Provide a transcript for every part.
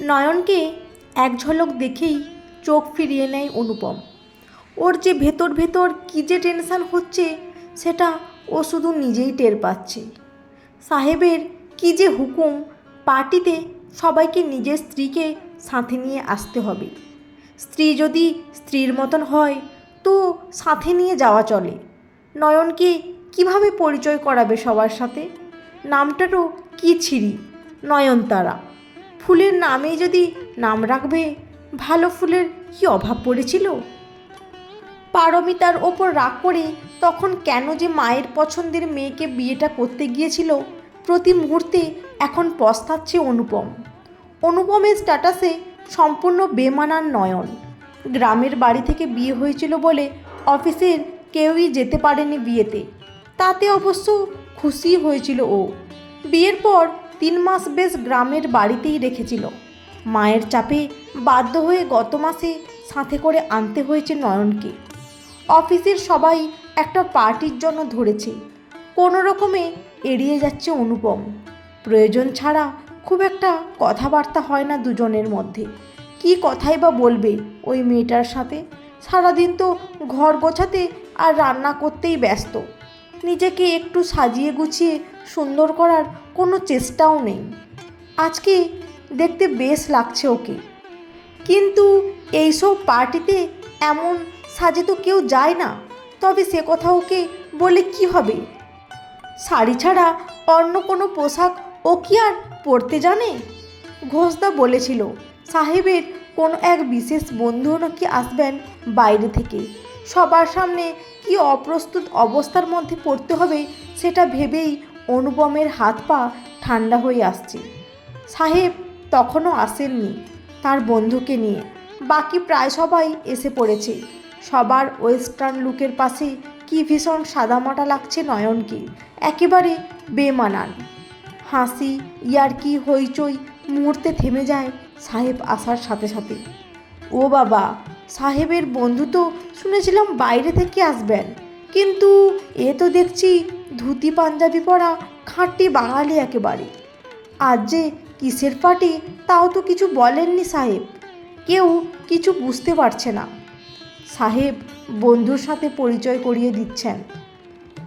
নয়নকে এক ঝলক দেখেই চোখ ফিরিয়ে নেয় অনুপম। ওর যে ভেতর ভেতর কী যে টেনশান হচ্ছে, সেটা ও শুধু নিজেই টের পাচ্ছে। সাহেবের কী যে হুকুম, পার্টিতে সবাইকে নিজের স্ত্রীকে সাথে নিয়ে আসতে হবে। স্ত্রী যদি স্ত্রীর মতন হয়, তো সাথে নিয়ে যাওয়া চলে। নয়নকে কীভাবে পরিচয় করাবে সবার সাথে? নামটারও কী ছিরি নয়নতারা। ফুলের নামেই যদি নাম রাখবে, ভালো ফুলের কি অভাব পড়েছিল? পারমিতার ওপর রাগ করে তখন কেন যে মায়ের পছন্দের মেয়েকে বিয়েটা করতে গিয়েছিল, প্রতি মুহূর্তে এখন পস্তাচ্ছে অনুপম। অনুপমের স্ট্যাটাসে সম্পূর্ণ বেমানান নয়ন। গ্রামের বাড়ি থেকে বিয়ে হয়েছিল বলে অফিসের কেউই যেতে পারেনি বিয়েতে। তাতে অবশ্য খুশি হয়েছিল ও। বিয়ের পর তিন মাস বেশ গ্রামের বাড়িতেই রেখেছিল। মায়ের চাপে বাধ্য হয়ে গত মাসে সাথে করে আনতে হয়েছে নয়নকে। অফিসের সবাই একটা পার্টির জন্য ধরেছে। কোনো রকমে এড়িয়ে যাচ্ছে অনুপম। প্রয়োজন ছাড়া খুব একটা কথাবার্তা হয় না দুজনের মধ্যে। কি কথাই বা বলবে ওই মেয়েটার সাথে? সারাদিন তো ঘর গোছাতে আর রান্না করতেই ব্যস্ত। নিজেকে একটু সাজিয়ে গুছিয়ে সুন্দর করার কোনো চেষ্টাও নেই। আজকে দেখতে বেশ লাগছে ওকে। কিন্তু এইসব পার্টিতে এমন সাজে তো কেউ যায় না। তবে সে কথা ওকে বলে কি হবে? শাড়ি ছাড়া অন্য কোনো পোশাক ও কি আর পরতে জানে? ঘোষদা বলেছিল, সাহেবের কোনো এক বিশেষ বন্ধু নাকি আসবেন বাইরে থেকে। সবার সামনে কি অপ্রস্তুত অবস্থার মধ্যে পড়তে হবে সেটা ভেবেই অনুপমের হাত পা ঠান্ডা হয়ে আসছে। সাহেব তখনও আসেননি তার বন্ধুকে নিয়ে। বাকি প্রায় সবাই এসে পড়েছে। সবার ওয়েস্টার্ন লুকের পাশে কি ভীষণ সাদামাটা লাগছে নয়নকে। একেবারে বেমানান। হাসি, ইয়ারকি, হইচই মুহূর্তে থেমে যায় সাহেব আসার সাথে সাথে। ও বাবা, সাহেবের বন্ধু তো শুনেছিলাম বাইরে থেকে আসবেন। কিন্তু এ তো দেখছি ধুতি পাঞ্জাবি পরা খাঁটি বাঙালি একেবারে। আজ যে কিসের পার্টি তাও তো কিছু বলেননি সাহেব। কেউ কিছু বুঝতে পারছে না। সাহেব বন্ধুর সাথে পরিচয় করিয়ে দিচ্ছেন।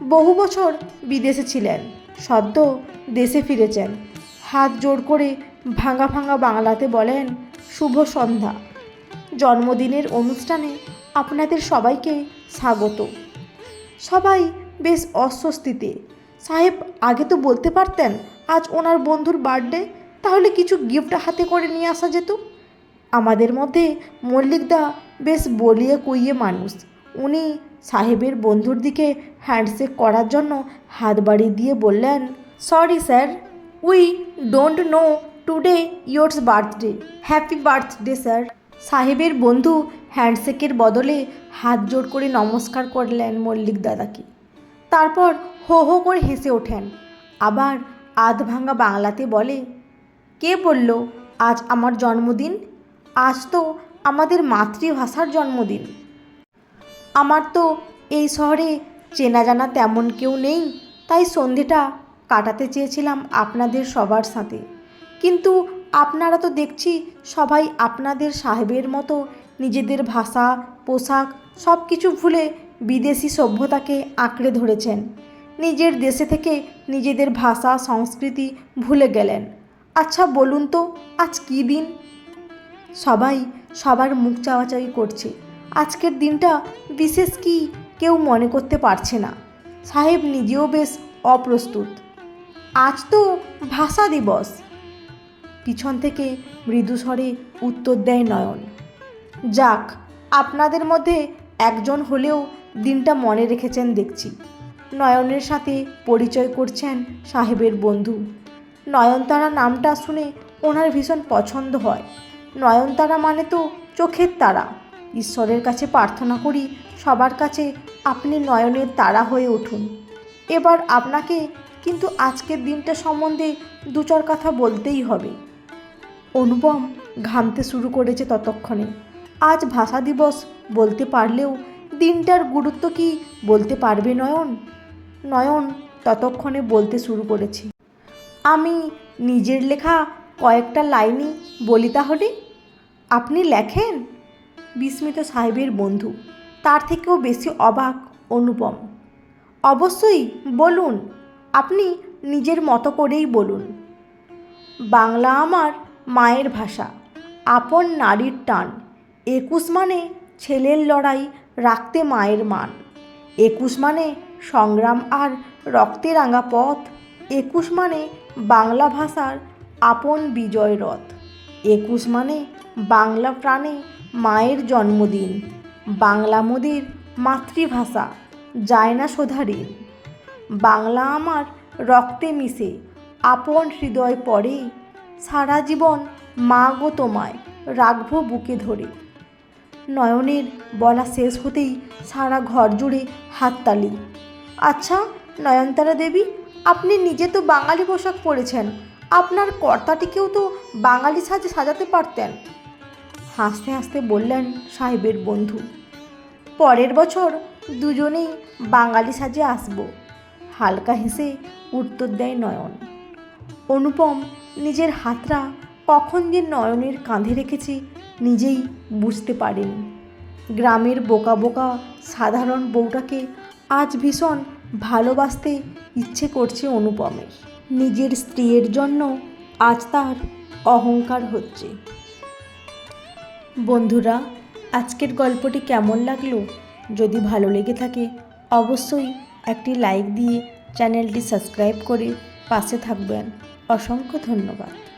বহু বছর বিদেশে ছিলেন, সদ্য দেশে ফিরেছেন। হাত জোর করে ভাঙা ভাঙা বাংলাতে বলেন, শুভ সন্ধ্যা। জন্মদিনের অনুষ্ঠানে আপনাদের সবাইকে স্বাগত। সবাই বেশ অস্বস্তিতে। সাহেব, আগে তো বলতে পারতেন, আজ ওনার বন্ধুর বার্থডে, তাহলে কিছু গিফট হাতে করে নিয়ে আসা যেত। আমাদের মধ্যে মল্লিকদা বেশ বলিয়ে কুইয়ে মানুষ। উনি সাহেবের বন্ধুর দিকে হ্যান্ডশেক করার জন্য হাত বাড়িয়ে দিয়ে বললেন, sorry sir, we don't know today yours birthday. Happy birthday sir. সাহেবের বন্ধু হ্যান্ডশেকের বদলে হাত জোড় করে নমস্কার করলেন মল্লিক দাদাকে। তারপর হো হো করে হেসে ওঠেন। আবার আধ ভাঙা বাংলাতে বলে, কে বলল আজ আমার জন্মদিন? আজ তো আমাদের মাতৃভাষার জন্মদিন। আমার তো এই শহরে চেনা জানা তেমন কেউ নেই, তাই সন্ধেটা কাটাতে চেয়েছিলাম আপনাদের সবার সাথে। কিন্তু আপনারা তো দেখছি সবাই আপনাদের সাহেবের মতো নিজেদের ভাষা, পোশাক সব কিছু ভুলে বিদেশি সভ্যতাকে আঁকড়ে ধরেছেন। নিজের দেশে থেকে নিজেদের ভাষা, সংস্কৃতি ভুলে গেলেন। আচ্ছা বলুন তো, আজ কী দিন? সবাই সবার মুখ চাওয়াচাওয়ি করছে। আজকের দিনটা বিশেষ কি কেউ মনে করতে পারছে না। সাহেব নিজেও বেশ অপ্রস্তুত। আজ তো ভাষা দিবস। পিছন থেকে মৃদুস্বরে উত্তর দেয় নয়ন। যাক, আপনাদের মধ্যে একজন হলেও দিনটা মনে রেখেছেন দেখছি। নয়নের সাথে পরিচয় করছেন সাহেবের বন্ধু। নয়নতারা নামটা শুনে ওনার ভীষণ পছন্দ হয়। নয়নতারা মানে তো চোখের তারা। ঈশ্বরের কাছে প্রার্থনা করি সবার কাছে আপনি নয়নের তারা হয়ে উঠুন। এবার আপনাকে কিন্তু আজকের দিনটা সম্বন্ধে দু চার কথা বলতেই হবে। অনুপম ঘামতে শুরু করেছে ততক্ষণে। আজ ভাষা দিবস বলতে পারলেও দিনটার গুরুত্ব কি বলতে পারবে নয়ন? নয়ন ততক্ষণে বলতে শুরু করেছে। আমি নিজের লেখা কয়েকটা লাইনই বলি তাহলে? আপনি লেখেন? বিস্মিত সাহেবের বন্ধু, তার থেকেও বেশি অবাক, অনুপম। অবশ্যই বলুন, আপনি নিজের মতো করেই বলুন। বাংলা আমার মায়ের ভাষা, আপন নারীর টান। একুশ মানে ছেলের লড়াই রাখতে মায়ের মান। একুশ মানে সংগ্রাম আর রক্তে রাঙা পথ। একুশ মানে বাংলা ভাষার আপন বিজয় রথ। একুশ মানে বাংলা প্রাণে মায়ের জন্মদিন। বাংলা মোদের মাতৃভাষা, যায় না সোধারিন বাংলা আমার রক্তে মিশে, আপন হৃদয় পড়ে। সারা জীবন মা গো তোমায় রাখব বুকে ধরে। নয়নের বলা শেষ হতেই সারা ঘর জুড়ে হাততালি। আচ্ছা নয়নতারা দেবী, আপনি নিজে তো বাঙালি পোশাক পরেছেন, আপনার কর্তাটিকেও তো বাঙালি সাজে সাজাতে পারতেন? হাসতে হাসতে বললেন সাহেবের বন্ধু, পরের বছর দুজনেই বাঙালি সাজে আসব। হালকা হেসে উত্তর দেয় নয়ন, অনুপম, নিজের হাতটা কখন যে নয়নের কাঁধে রেখেছে নিজেই বুঝতে পারেন। গ্রামের বোকা বোকা সাধারণ বউটাকে আজ ভীষণ ভালোবাসতে ইচ্ছে করছে অনুপমের। নিজের স্ত্রীর জন্য আজ তার অহংকার হচ্ছে। বন্ধুরা, আজকের গল্পটি কেমন লাগল? যদি ভালো লেগে থাকে, অবশ্যই একটি লাইক দিয়ে চ্যানেলটি সাবস্ক্রাইব করে পাশে থাকবেন। অসংখ্য ধন্যবাদ।